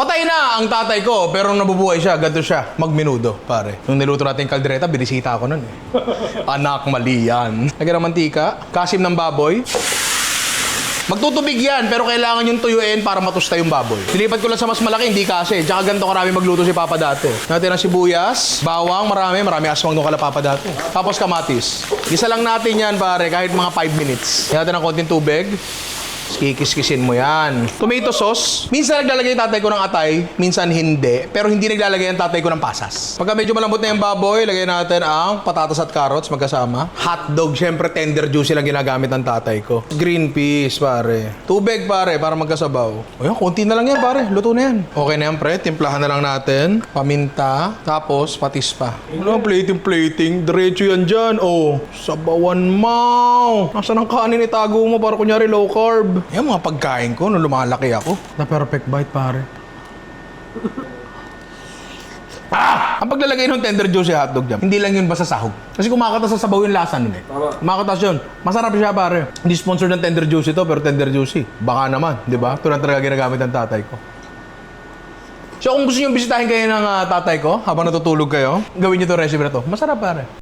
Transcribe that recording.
Patay na ang tatay ko, pero nung nabubuhay siya, ganito siya, magmenudo, pare. Nung niluto natin yung kaldereta, binisita ako nun eh. Anak, mali yan. Lagyan ng mantika, kasim ng baboy. Magtutubig yan, pero kailangan yung tuyuin para matusta yung baboy. Nilipat ko lang sa mas malaki, hindi kasi. Tsaka ganito karami magluto si Papa dati. Natin ang sibuyas, bawang, marami, marami aswang nung kala Papa dati. Tapos kamatis. Isa lang natin yan, pare, kahit mga 5 minutes. Natin ng konting tubig. Kikis-kisin mo yan. Tomato sauce. Minsan naglalagay yung tatay ko ng atay, minsan hindi. Pero hindi naglalagay ang tatay ko ng pasas. Pagka medyo malambot na yung baboy, lagyan natin ang patatas at carrots magkasama. Hotdog, syempre tender juicy lang ginagamit ng tatay ko. Green peas, pare. Tubig, pare, para magkasabaw. O yan, konti na lang yan, pare. Luto na yan. Okay na yan, pre. Timplahan na lang natin. Paminta. Tapos, patis pa. Ano, plating, plating. Diretso yan dyan. Oh, sabawan mo. Nasaan ang kanin itago mo para kunyari low carb? Yan mga pagkain ko nung lumalaki ako. Na perfect bite, pare. Ah! Ang paglalagay ng tender juicy hotdog dyan, hindi lang yun basta sahog. Kasi kumakatas sa sabaw yung lasa nun eh. Kumakatas yun. Masarap siya pare. Hindi sponsor ng tender juicy to, pero tender juicy. Baka naman, di ba? Ito lang talaga ginagamit ng tatay ko. So kung gusto nyo bisitahin kayo ng ah, tatay ko habang natutulog kayo, gawin nyo to recipe na to. Masarap pare.